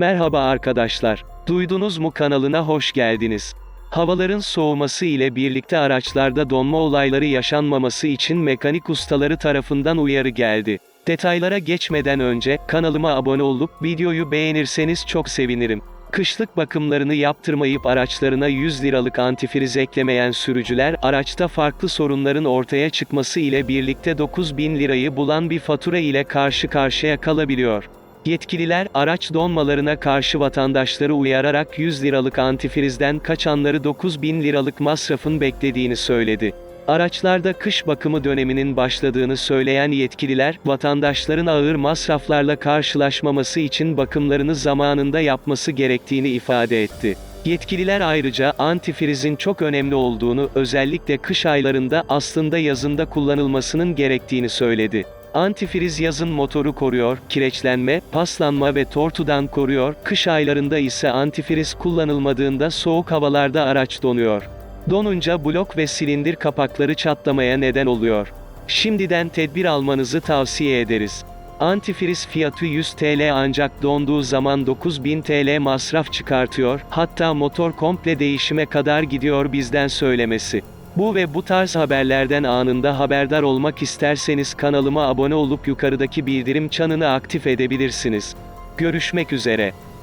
Merhaba arkadaşlar. Duydunuz mu kanalına hoş geldiniz. Havaların soğuması ile birlikte araçlarda donma olayları yaşanmaması için mekanik ustaları tarafından uyarı geldi. Detaylara geçmeden önce kanalıma abone olup videoyu beğenirseniz çok sevinirim. Kışlık bakımlarını yaptırmayıp araçlarına 100 liralık antifriz eklemeyen sürücüler araçta farklı sorunların ortaya çıkması ile birlikte 9000 lirayı bulan bir fatura ile karşı karşıya kalabiliyor. Yetkililer araç donmalarına karşı vatandaşları uyararak 100 liralık antifrizden kaçanları 9000 liralık masrafın beklediğini söyledi. Araçlarda kış bakımı döneminin başladığını söyleyen yetkililer, vatandaşların ağır masraflarla karşılaşmaması için bakımlarını zamanında yapması gerektiğini ifade etti. Yetkililer ayrıca antifrizin çok önemli olduğunu, özellikle kış aylarında aslında yazında kullanılmasının gerektiğini söyledi. Antifriz yazın motoru koruyor, kireçlenme, paslanma ve tortudan koruyor, kış aylarında ise antifriz kullanılmadığında soğuk havalarda araç donuyor. Donunca blok ve silindir kapakları çatlamaya neden oluyor. Şimdiden tedbir almanızı tavsiye ederiz. Antifriz fiyatı 100 TL ancak donduğu zaman 9000 TL masraf çıkartıyor, hatta motor komple değişime kadar gidiyor bizden söylemesi. Bu ve bu tarz haberlerden anında haberdar olmak isterseniz kanalıma abone olup yukarıdaki bildirim çanını aktif edebilirsiniz. Görüşmek üzere.